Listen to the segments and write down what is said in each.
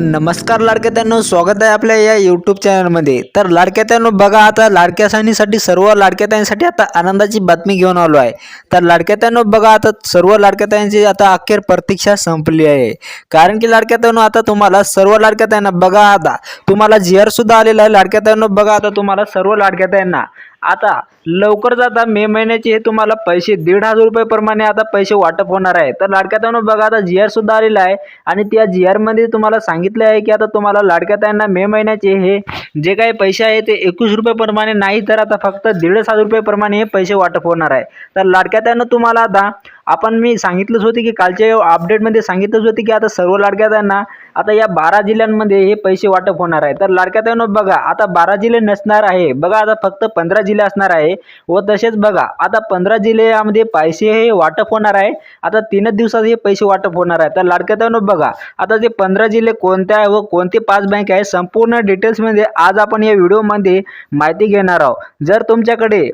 नमस्कार लाडक्यात्यांनो स्वागत आहे आपल्या या यूट्यूब चॅनलमध्ये तर लाडक्यात्यांनो बघा आता लाडक्या सणीसाठी सर्व लाडक्याताईंसाठी आता आनंदाची बातमी घेऊन आलो आहे. तर लाडक्यात्यांनो बघा आता सर्व लाडक्याताईंची आता अखेर प्रतीक्षा संपली आहे. कारण की लाडक्यात्यांनो आता तुम्हाला सर्व लाडक्याताईंना बघा आता तुम्हाला जी आर सुद्धा आलेला आहे. लाडक्यात्यांनो बघा आता तुम्हाला सर्व लाडक्याताईंना आता लवकरच आता मे महिन्याचे हे तुम्हाला पैसे दीड हजार रुपये प्रमाणे आता पैसे वाटप होणार आहे. तर लाडक्यातांनो बघा आता जी आर सुद्धा आलेला आहे आणि त्या जी आरमध्ये तुम्हाला सांगितले आहे की आता तुम्हाला लाडक्यातांना मे महिन्याचे हे जे काही पैसे आहे ते एकवीस रुपयेप्रमाणे नाही तर आता फक्त दीड हजार रुपयेप्रमाणे हे पैसे वाटप होणार आहे. तर लाडक्यात्यानं तुम्हाला आता आपण मी सांगितलंच होते की कालच्या अपडेटमध्ये सांगितलंच होते की आता सर्व लाडक्यातांना आता या बारा जिल्ह्यांमध्ये हे पैसे वाटप होणार आहे. तर लाडक्यात्यानं बघा आता बारा जिल्हे नसणार आहे. बघा आता फक्त पंधरा जिल्हे असणार आहे. व तसेच बघा आता पंधरा जिल्ह्यामध्ये पैसे हे वाटप होणार आहे. आता तीनच दिवसात हे पैसे वाटप होणार आहे. तर लाडक्यातांनो बघा आता ते पंधरा जिल्हे कोणत्या आहे व कोणते पाच बँक आहे संपूर्ण डिटेल्समध्ये आज आपण या व्हिडिओमध्ये माहिती घेणार आहोत. जर तुमच्याकडे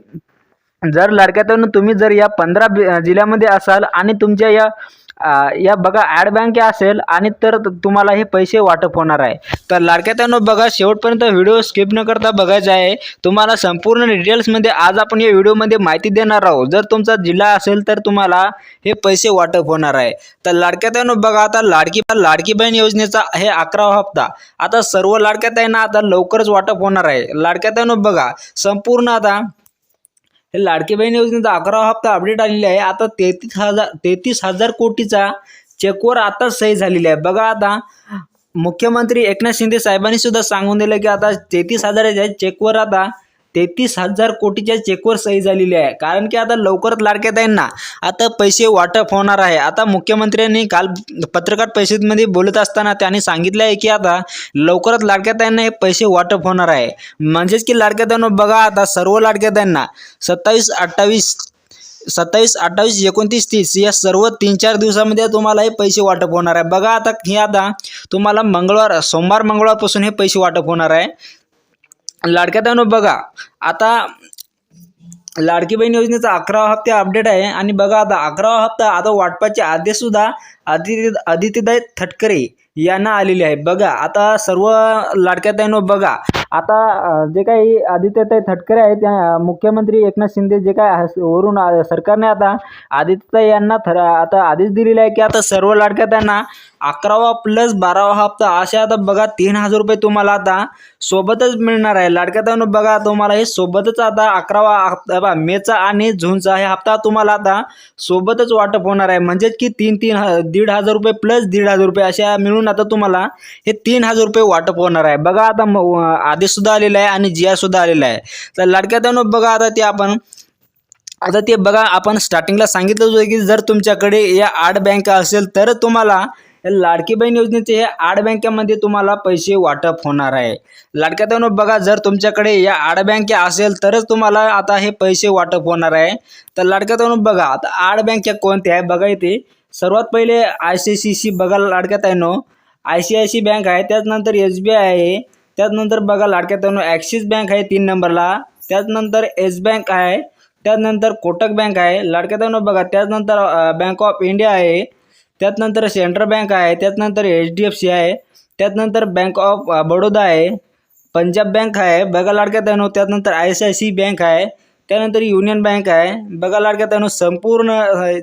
जर लडक्यातून तुम्ही जर या पंधरा बि- जिल्ह्यामध्ये असाल आणि तुमच्या या या बघा ॲड बँक असेल आणि तर तुम्हाला हे पैसे वाटप होणार आहे. तर लाडक्यातून बघा शेवटपर्यंत व्हिडिओ स्किप न करता बघायचा आहे. तुम्हाला संपूर्ण डिटेल्समध्ये आज आपण या व्हिडिओमध्ये माहिती देणार आहोत. जर तुमचा जिल्हा असेल तर तुम्हाला हे पैसे वाटप होणार आहे. तर लाडक्यातून बघा आता लाडकी लाडकी बहीण योजनेचा हे अकरावा हप्ता. आता सर्व लाडक्याताईंना आता लवकरच वाटप होणार आहे. लाडक्यातून बघा संपूर्ण आता हे लाडकी बहीण योजनेचा अकरावा हप्ता अपडेट आलेला आहे. आता तेहतीस हजार तेहतीस हजार कोटीचा चेकवर आता सही झालेली आहे. बघा आता मुख्यमंत्री एकनाथ शिंदे साहेबांनी सुद्धा सांगून दिलं की आता तेहतीस हजाराच्या चेकवर आता तेहतीस हजार कोटीच्या चेकवर सही झालेली आहे. कारण की आता लवकरच लाडक्यात ना आता पैसे वाटप होणार आहे. आता मुख्यमंत्र्यांनी काल पत्रकार परिषदेमध्ये बोलत असताना त्यांनी सांगितलं आहे की आता लवकरच लाडक्याताईंना हे पैसे वाटप होणार आहे. म्हणजेच की लाडक्यात बघा आता सर्व लाडक्यात लाडक्याताईंना सत्तावीस अठ्ठावीस सत्तावीस अठ्ठावीस एकोणतीस तीस या सर्व तीन चार दिवसामध्ये तुम्हाला हे पैसे वाटप होणार आहे. बघा आता हे आता तुम्हाला मंगळवार सोमवार मंगळवारपासून हे पैसे वाटप होणार आहे. लाडक्याताईंनो बघा आता लाडकी बहीण योजनेचा अकरावा हप्ता अपडेट आहे आणि बघा आता अकरावा हप्ता आता वाटपाचे आदेश सुद्धा आदित्य आदित्यदाय थटकरे यांना आलेले आहे. बघा आता सर्व लाडक्याताईंनो बघा आता जे काही आदित्यताई थटकरे आहेत त्या मुख्यमंत्री एकनाथ शिंदे जे काय हस- वरून आ- सरकारने आता आदित्यताई यांना थर आता आदेश दिलेला आहे की आता सर्व लाडक्याताईंना अकरावा प्लस बारावा हप्ता अशा आता बघा तीन हजार रुपये तुम्हाला आता सोबतच मिळणार आहे. लाडक्याताईंनो बघा तुम्हाला हे सोबतच आता अकरावा हप्ता बा मेचा आणि झूनचा हे हप्ता तुम्हाला आता सोबतच वाटप होणार आहे. म्हणजेच की तीन तीन दीड हजार रुपये प्लस दीड हजार रुपये अशा मिळून आता तुम्हाला हे तीन हजार रुपये वाटप होणार आहे. बघा आता म- आदेश सुद्धा आलेला आहे आणि जिया सुद्धा आलेला आहे. तर लाडक्याताईंनो बघा आता ते आपण आता ते बघा आपण स्टार्टिंगला सांगितलं होतं की जर तुमच्याकडे या आठ बँका असेल तर तुम्हाला लाडकी बहीण योजनेचे हे आठ बँकेमध्ये तुम्हाला पैसे वाटप होणार आहे. लाडक्यातून बघा जर तुमच्याकडे या आठ बँक्या असेल तरच तुम्हाला आता हे पैसे वाटप होणार आहे. तर लाडक्यातून बघा आता आठ बँक्या कोणत्या आहे बघा इथे सर्वात पहिले आय सी सी सी बघा लाडक्यात आहे I C I C bank आहे त्याचनंतर एस बी आय आहे त्याचनंतर बघा लाडक्यात आहे ॲक्सिस बँक आहे तीन नंबरला त्याचनंतर एस बँक आहे त्याचनंतर कोटक बँक आहे लाडक्यात नो बघा त्याचनंतर बँक ऑफ इंडिया आहे त्यातनंतर सेंट्रल बँक आहे त्यातनंतर एच डी एफ सी आहे त्यातनंतर बँक ऑफ बडोदा आहे पंजाब बँक आहे बघा लाडक्यात आहे त्यातनंतर I C I C bank आहे त्यानंतर युनियन बँक आहे बघा लाडक्यात आहे संपूर्ण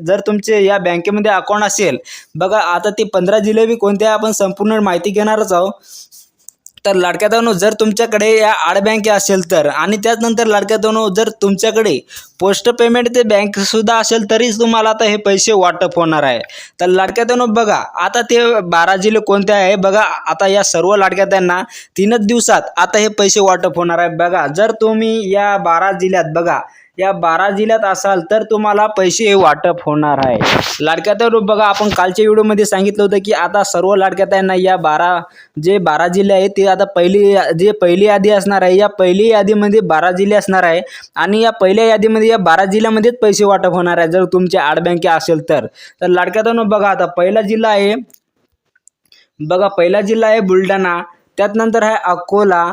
जर तुमचे या बँकेमध्ये अकाउंट असेल बघा आता ते पंधरा जिल्हे बी कोणते आहे आपण संपूर्ण माहिती घेणारच आहोत. तर लाडक्यातून जर तुमच्याकडे या आड बँके असेल तर आणि त्याचनंतर लाडक्यातून जर तुमच्याकडे पोस्ट पेमेंट ते बँकसुद्धा असेल तरीच तुम्हाला आता हे पैसे वाटप होणार आहे. तर लाडक्यातून बघा आता ते बारा जिल्हे कोणते आहे? बघा आता या सर्व लाडक्यात्यांना तीनच दिवसात आता हे पैसे वाटप होणार आहे. बघा जर तुम्ही या बारा जिल्ह्यात बघा या बारा जिल्ह्यात असाल तर तुम्हाला पैसे वाटप होणार आहे. लाडक्यातून बघा आपण कालच्या व्हिडिओमध्ये सांगितलं होतं की आता सर्व लाडक्यातांना या बारा जे बारा जिल्हे आहेत ते आता पहिली जे पहिली यादी असणार आहे या पहिली यादीमध्ये बारा जिल्हे असणार आहे आणि या पहिल्या यादीमध्ये या बारा जिल्ह्यामध्येच पैसे वाटप होणार आहे जर तुमच्या आड बँके असेल तर. तर लाडक्यातून बघा आता पहिला जिल्हा आहे बघा पहिला जिल्हा आहे बुलढाणा त्यात नंतर आहे अकोला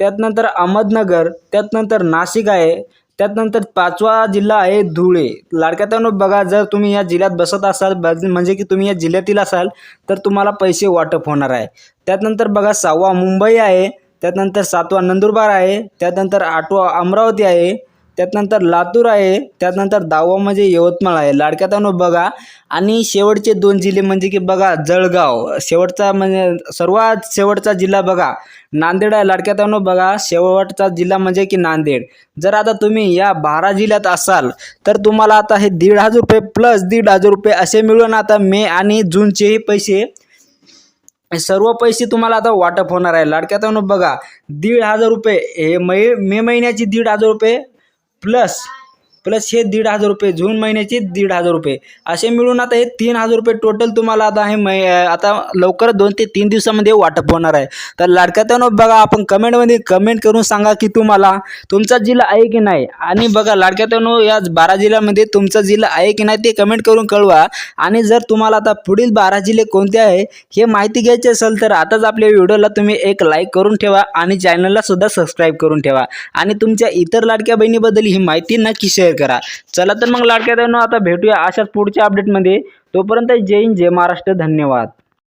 त्यात नंतर अहमदनगर त्यात नंतर नाशिक आहे त्यानंतर पाचवा जिल्हा आहे धुळे. लाडक्यातनं बघा जर तुम्ही या जिल्ह्यात बसत असाल म्हणजे की तुम्ही या जिल्ह्यातील असाल तर तुम्हाला पैसे वाटप होणार आहे. त्यानंतर बघा सहावा मुंबई आहे त्यानंतर सातवा नंदुरबार आहे त्यानंतर आठवा अमरावती आहे त्यानंतर लातूर आहे त्यानंतर दहावा म्हणजे यवतमाळ आहे. लाडक्या बघा. आणि शेवटचे दोन जिल्हे म्हणजे की बघा जळगाव. शेवटचा म्हणजे सर्वात शेवटचा जिल्हा बघा. नांदेड आहे. लाडक्या बघा. शेवटचा जिल्हा म्हणजे की नांदेड. जर आता तुम्ही या बारा जिल्ह्यात असाल तर तुम्हाला आता हे दीड हजार रुपये प्लस दीड हजार रुपये असे मिळून आता मे आणि जूनचेही पैसे सर्व पैसे तुम्हाला आता वाटप होणार आहे. लाडक्या बघा. दीड हजार रुपये हे मै मे महिन्याची दीड हजार रुपये प्लस प्लस हे दीड हजार रुपये जून महिन्याचे दीड हजार रुपये. असे मिळून आता हे तीन हजार रुपये टोटल तुम्हाला आता हे मै आता लवकरच दोन ते तीन दिवसामध्ये वाटप होणार आहे. तर लाडक्यातनं बघा आपण कमेंटमध्ये कमेंट करून सांगा की तुम्हाला तुमचा जिल्हा आहे की नाही? आणि बघा लाडक्यातनं या बारा जिल्ह्यामध्ये तुमचा जिल्हा आहे की नाही ते कमेंट करून कळवा. आणि जर तुम्हाला आता पुढील बारा जिल्हे कोणते आहे हे माहिती घ्यायची असेल तर आताच आपल्या व्हिडिओला तुम्ही एक लाईक करून ठेवा आणि चॅनलला सुद्धा सबस्क्राईब करून ठेवा. आणि तुमच्या इतर लाडक्या बहिणीबद्दल ही माहिती नक्की शेअर करा. चला तर मग लाडक्या बहिणींनो आता भेटूया अशाच पुढच्या अपडेटमध्ये तोपर्यंत जय हिंद जय महाराष्ट्र. धन्यवाद.